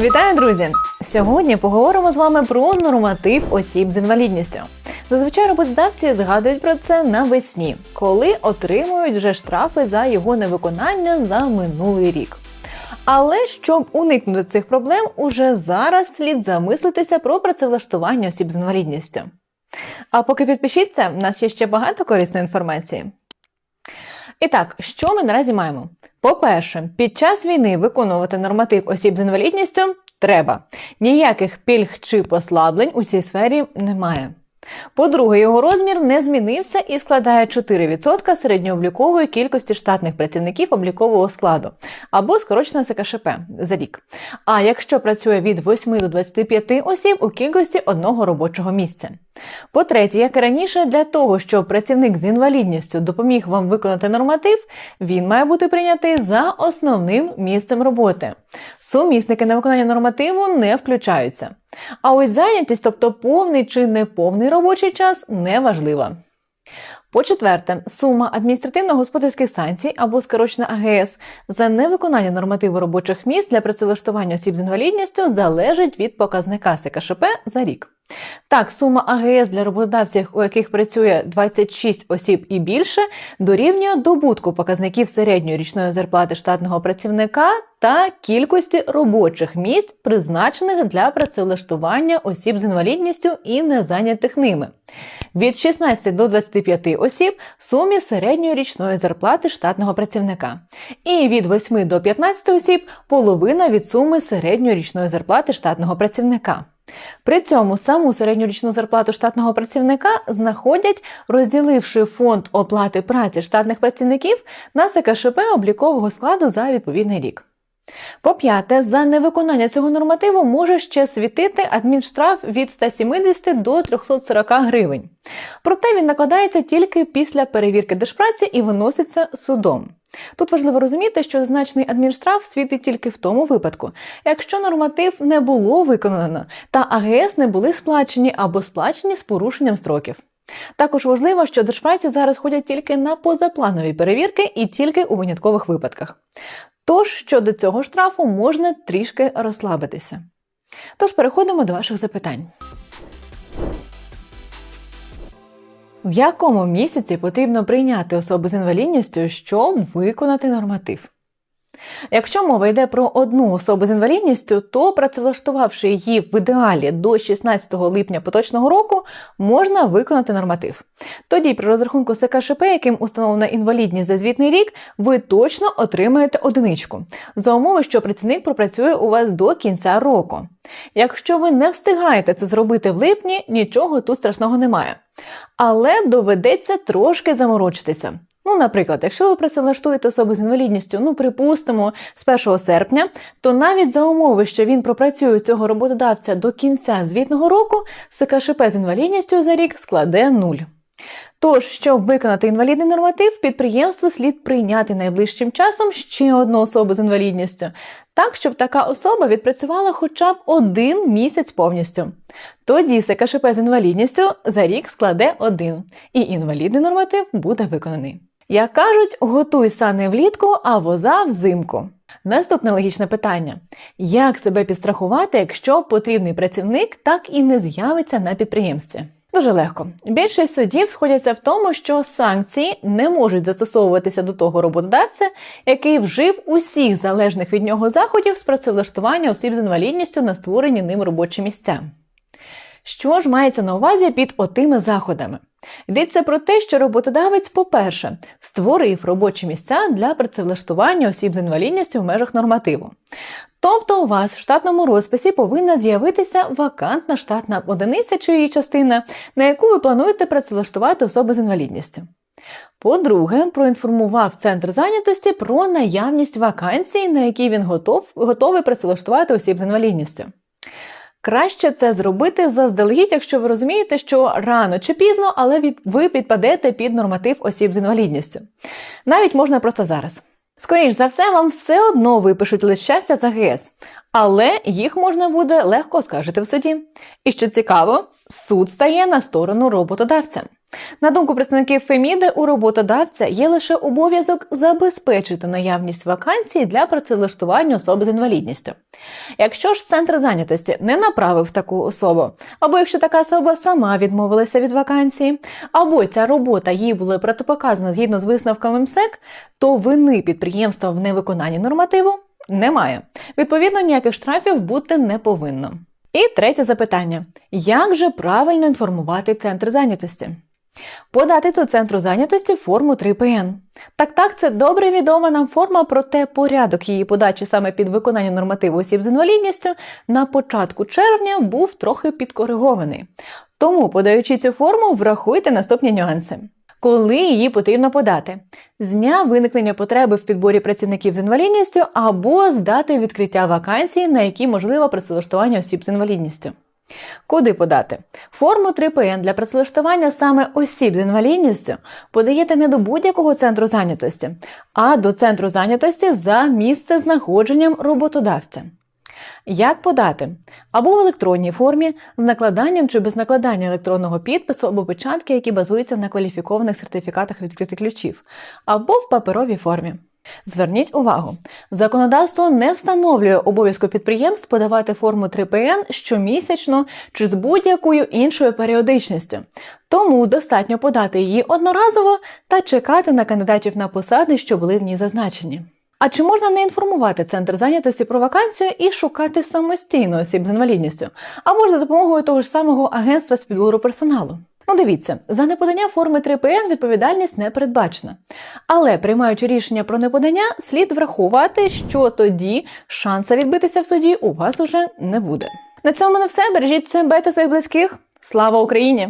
Вітаю, друзі! Сьогодні поговоримо з вами про норматив осіб з інвалідністю. Зазвичай роботодавці згадують про це навесні, коли отримують вже штрафи за його невиконання за минулий рік. Але щоб уникнути цих проблем, уже зараз слід замислитися про працевлаштування осіб з інвалідністю. А поки підпишіться, в нас є ще багато корисної інформації. І так, що ми наразі маємо? По-перше, під час війни виконувати норматив осіб з інвалідністю треба. Ніяких пільг чи послаблень у цій сфері немає. По-друге, його розмір не змінився і складає 4% середньооблікової кількості штатних працівників облікового складу або скорочена СКШП за рік. А якщо працює від 8 до 25 осіб у кількості одного робочого місця. По-третє, як і раніше, для того, щоб працівник з інвалідністю допоміг вам виконати норматив, він має бути прийнятий за основним місцем роботи. Сумісники на виконання нормативу не включаються. А ось зайнятість, тобто повний чи неповний робочий час, неважлива. По-четверте, сума адміністративно-господарських санкцій або скорочена АГС за невиконання нормативу робочих місць для працевлаштування осіб з інвалідністю залежить від показника СКШП за рік. Так, сума АГС для роботодавців, у яких працює 26 осіб і більше, дорівнює добутку показників середньої річної зарплати штатного працівника та кількості робочих місць, призначених для працевлаштування осіб з інвалідністю і незайнятих ними. Від 16 до 25 осіб сумі середньої річної зарплати штатного працівника. І від 8 до 15 осіб половина від суми середньої річної зарплати штатного працівника. При цьому саму середньорічну зарплату штатного працівника знаходять, розділивши фонд оплати праці штатних працівників на СКШП облікового складу за відповідний рік. По п'яте, за невиконання цього нормативу може ще світити адмінштраф від 170 до 340 гривень. Проте він накладається тільки після перевірки держпраці і виноситься судом. Тут важливо розуміти, що значний адмінштраф світить тільки в тому випадку, якщо норматив не було виконано та АГС не були сплачені або сплачені з порушенням строків. Також важливо, що держпраці зараз ходять тільки на позапланові перевірки і тільки у виняткових випадках. Тож щодо цього штрафу можна трішки розслабитися. Тож переходимо до ваших запитань. В якому місяці потрібно прийняти особу з інвалідністю, щоб виконати норматив? Якщо мова йде про одну особу з інвалідністю, то працевлаштувавши її в ідеалі до 16 липня поточного року, можна виконати норматив. Тоді при розрахунку СКШП, яким установлена інвалідність за звітний рік, ви точно отримаєте одиничку за умови, що працівник пропрацює у вас до кінця року. Якщо ви не встигаєте це зробити в липні, нічого тут страшного немає. Але доведеться трошки заморочитися. Ну, наприклад, якщо ви працевлаштуєте особу з інвалідністю, ну припустимо, з 1 серпня, то навіть за умови, що він пропрацює цього роботодавця до кінця звітного року, СКШП з інвалідністю за рік складе нуль. Тож, щоб виконати інвалідний норматив, підприємству слід прийняти найближчим часом ще одну особу з інвалідністю, так, щоб така особа відпрацювала хоча б один місяць повністю. Тоді СКШП з інвалідністю за рік складе один, і інвалідний норматив буде виконаний. Як кажуть, готуй сани влітку, а воза взимку. Наступне логічне питання: як себе підстрахувати, якщо потрібний працівник так і не з'явиться на підприємстві? Дуже легко. Більшість судів сходяться в тому, що санкції не можуть застосовуватися до того роботодавця, який вжив усіх залежних від нього заходів з працевлаштування осіб з інвалідністю на створені ним робочі місця. Що ж мається на увазі під отими заходами? Йдеться про те, що роботодавець, по-перше, створив робочі місця для працевлаштування осіб з інвалідністю в межах нормативу. Тобто у вас в штатному розписі повинна з'явитися вакантна штатна одиниця чи її частина, на яку ви плануєте працевлаштувати особи з інвалідністю. По-друге, проінформував центр зайнятості про наявність вакансій, на які він готов, готовий працевлаштувати осіб з інвалідністю. Краще це зробити заздалегідь, якщо ви розумієте, що рано чи пізно, але ви підпадете під норматив осіб з інвалідністю. Навіть можна просто зараз. Скоріш за все, вам все одно випишуть лист щастя за ГС, але їх можна буде легко оскаржити в суді. І що цікаво, суд стає на сторону роботодавця. На думку представників Феміди, у роботодавця є лише обов'язок забезпечити наявність вакансій для працевлаштування особи з інвалідністю. Якщо ж центр зайнятості не направив таку особу, або якщо така особа сама відмовилася від вакансії, або ця робота їй була протипоказана згідно з висновками МСЕК, то вини підприємства в невиконанні нормативу немає. Відповідно, ніяких штрафів бути не повинно. І третє запитання: як же правильно інформувати центр зайнятості? Подати до центру зайнятості форму 3ПН. Так, так, це добре відома нам форма, проте порядок її подачі саме під виконання нормативу осіб з інвалідністю на початку червня був трохи підкоригований. Тому, подаючи цю форму, врахуйте наступні нюанси. Коли її потрібно подати? З дня виникнення потреби в підборі працівників з інвалідністю або з дати відкриття вакансій, на які можливо працевлаштування осіб з інвалідністю. Куди подати? Форму 3ПН для працевлаштування саме осіб з інвалідністю подаєте не до будь-якого центру зайнятості, а до центру зайнятості за місце знаходженням роботодавця. Як подати? Або в електронній формі з накладанням чи без накладання електронного підпису або печатки, які базуються на кваліфікованих сертифікатах відкритих ключів, або в паперовій формі. Зверніть увагу, законодавство не встановлює обов'язку підприємств подавати форму 3ПН щомісячно чи з будь-якою іншою періодичністю. Тому достатньо подати її одноразово та чекати на кандидатів на посади, що були в ній зазначені. А чи можна не інформувати центр зайнятості про вакансію і шукати самостійно осіб з інвалідністю, або ж за допомогою того ж самого агентства з підбору персоналу? Ну, дивіться, за неподання форми 3ПН відповідальність не передбачена. Але приймаючи рішення про неподання, слід врахувати, що тоді шанса відбитися в суді у вас уже не буде. На цьому не все. Бережіть себе та своїх близьких. Слава Україні!